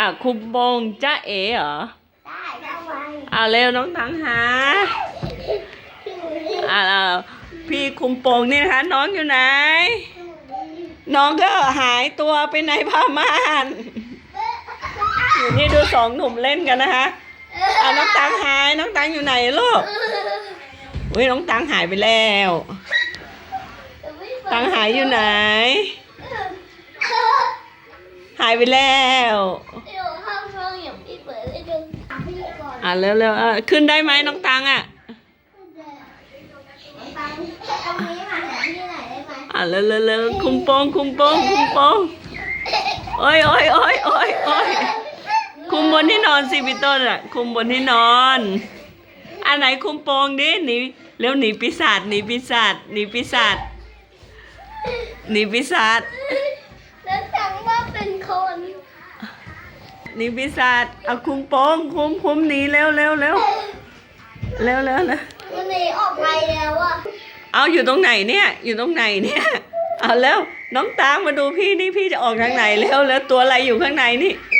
อะคุมโปงจ้าเอ๋เหรอได้เข้าไปอะเร็วน้องตังหาอะอะพี่คุมโปงนี่นะคะน้องอยู่ไหน น้องก็หายตัวไปในผ้าม่านอยู่นี่ดูสองหนุ่มเล่นกันนะคะอะน้องตังหายน้องตังอยู่ไหนลูกอุ้ยน้องตังหายไปแล้ว ตังหายอยู่ไหน หายไปแล้ว อนอะเร็วๆอะขึ้นได้ไหมน้องตังอะตังตรงนี้มาหาพี่หน่อยได้ไหมอะเร็วเร็วเร็วคุมโปงคุมโปงคุมโปงโอ้ยโอ้ยโอ้ยโอ้ยโอ้ยคุมบนที่นอนสิพี่ต้นอะ คุมบนที่นอน อันไหนคุมโปงดิหนีเร็วหนีปีศาจหนีปีศาจหนีปีศาจหนีปีศาจ หนีปีศาจเอาคุมโปงคุมคุมหนีเร็วเร็วเร็วเร็วเร็วเร็วมันหนีออกไปแล้วอะเอาอยู่ตรงไหนเนี่ย อยู่ตรงไหนเนี่ยเอาแล้วน้องตามมาดูพี่นี่พี่จะออกทางไหนแล้วแล้วตัวอะไรอยู่ข้างในนี่ว้า